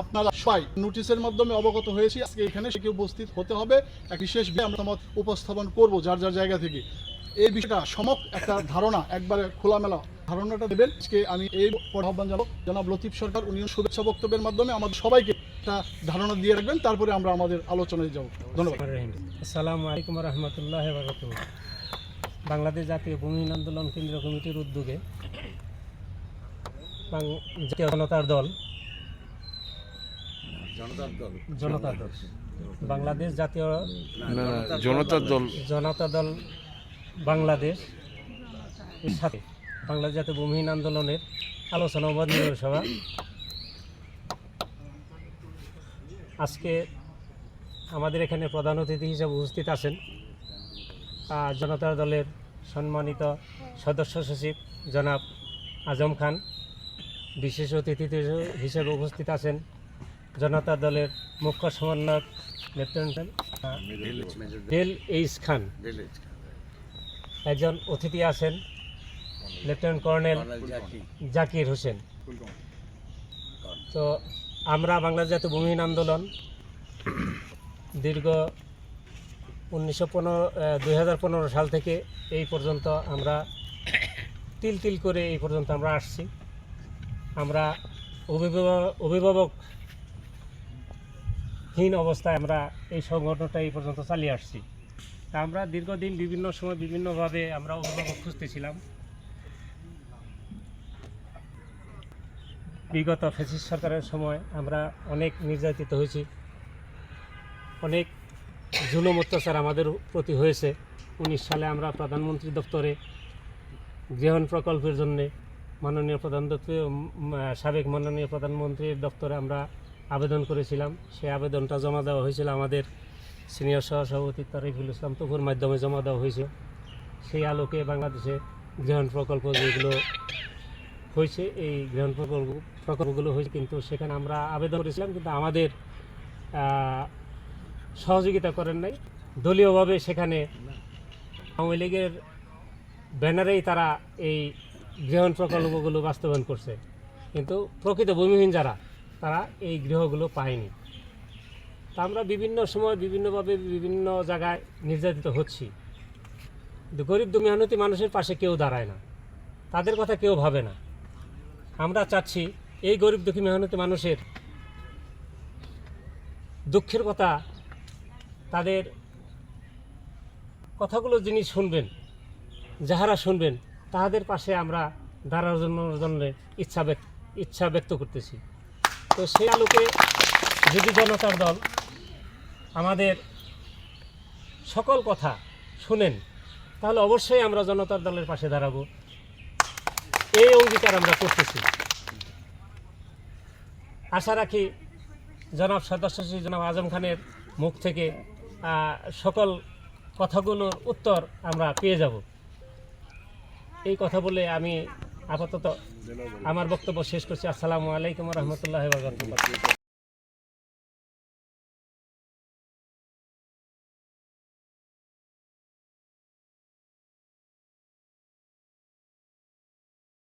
আপনারা সবাই নোটিশের মাধ্যমে অবগত হয়েছি, আজকে এখানে উপস্থিত হতে হবে? এক বিশেষ আমরা উপস্থাপন করব যার যার জায়গা থেকে। এই বিষয়টা সমক একটা ধারণা, একবারে খোলামেলা ধারণাটা দেবেন। আজকে আমি এই আহ্বান জানাব লতিফ সরকার উনি শুভেচ্ছা বক্তব্যের মাধ্যমে আমাদের সবাইকে একটা ধারণা দিয়ে রাখবেন, তারপরে আমরা আমাদের আলোচনায় যাব। ধন্যবাদ। আসসালামু আলাইকুম রহমতুল্লাহ বাংলাদেশ জাতীয় ভূমিহীন আন্দোলন কেন্দ্রীয় কমিটির উদ্যোগে জনতার দল। জনতার দল। বাংলাদেশ জাতীয় জনতার দল। জনতা দল বাংলাদেশ এর সাথে বাংলাদেশ জাতীয় ভূমিহীন আন্দোলনের আলোচনা নির্ণয় সভা আজকে আমাদের এখানে প্রধান অতিথি হিসেবে উপস্থিত আছেন আহ, জনতা দলের সম্মানিত সদস্য সচিব জনাব আজম খান। বিশেষ অতিথি হিসেবে উপস্থিত আছেন জনতা দলের মুখ্য সমন্বয়ক লেফটেন্যান্ট ডেল এইচ খান। একজন অতিথি আছেন লেফটেন্যান্ট কর্নেল জাকির হোসেন। তো আমরা বাংলাদেশ জাতীয় ভূমিহীন আন্দোলন দীর্ঘ উনিশশো পনেরো সাল থেকে এই পর্যন্ত আমরা তিল তিল করে এই পর্যন্ত আমরা আসছি। আমরা অভিভাবক অভিভাবকহীন অবস্থায় আমরা এই সংগঠনটা এই পর্যন্ত চালিয়ে আসছি। তা আমরা দীর্ঘদিন বিভিন্ন সময় বিভিন্নভাবে আমরা অভিভাবক খুঁজতেছিলাম। বিগত ফেসিস সরকারের সময় আমরা অনেক নির্যাতিত হয়েছি। অনেক জুলুম অত্যাচার আমাদের প্রতি হয়েছে। উনিশ সালে আমরা প্রধানমন্ত্রী দপ্তরে গৃহণ প্রকল্পের জন্য মাননীয় প্রধান সাবেক মাননীয় প্রধানমন্ত্রীর দপ্তরে আমরা আবেদন করেছিলাম। সেই আবেদনটা জমা দেওয়া হয়েছিল আমাদের সিনিয়র সহসভাপতি তারিফুল ইসলাম তপুর মাধ্যমে জমা দেওয়া হয়েছে। সেই আলোকে বাংলাদেশে গৃহণ প্রকল্প যেগুলো হয়েছে, এই গৃহণ প্রকল্প, প্রকল্পগুলো হয়েছে, কিন্তু সেখানে আমরা আবেদন করেছিলাম, কিন্তু আমাদের সহযোগিতা করেন নাই। দলীয়ভাবে সেখানে আওয়ামী লীগের ব্যানারেই তারা এই গৃহণ প্রকল্পগুলো বাস্তবায়ন করছে। কিন্তু প্রকৃত ভূমিহীন যারা, তারা এই গৃহগুলো পায়নি। তা আমরা বিভিন্ন সময় বিভিন্নভাবে বিভিন্ন জায়গায় নির্যাতিত হচ্ছি। গরিব দুঃখী মেহনতি মানুষের পাশে কেউ দাঁড়ায় না। তাদের কথা কেউ ভাবে না। আমরা চাচ্ছি এই গরিব দুঃখী মেহনতি মানুষের দুঃখের কথা তাদের কথাগুলো যিনি শুনবেন, যাহারা শুনবেন তাহাদের পাশে আমরা দাঁড়ার জন্য জন্য ইচ্ছা ব্যক্ত ইচ্ছা ব্যক্ত করতেছি। তো সেই আলোকে যদি জনতার দল আমাদের সকল কথা শুনেন, তাহলে অবশ্যই আমরা জনতার দলের পাশে দাঁড়াবো। এই অঙ্গীকার আমরা করতেছি। আশা রাখি জনাব সদস্য শ্রী জনাব আজম খানের মুখ থেকে সকল কথাগুলোর উত্তর আমরা পেয়ে যাব। এই কথা বলে আমি আপাতত আমার বক্তব্য শেষ করছি। আসসালামু আলাইকুম রহমতুল্লাহ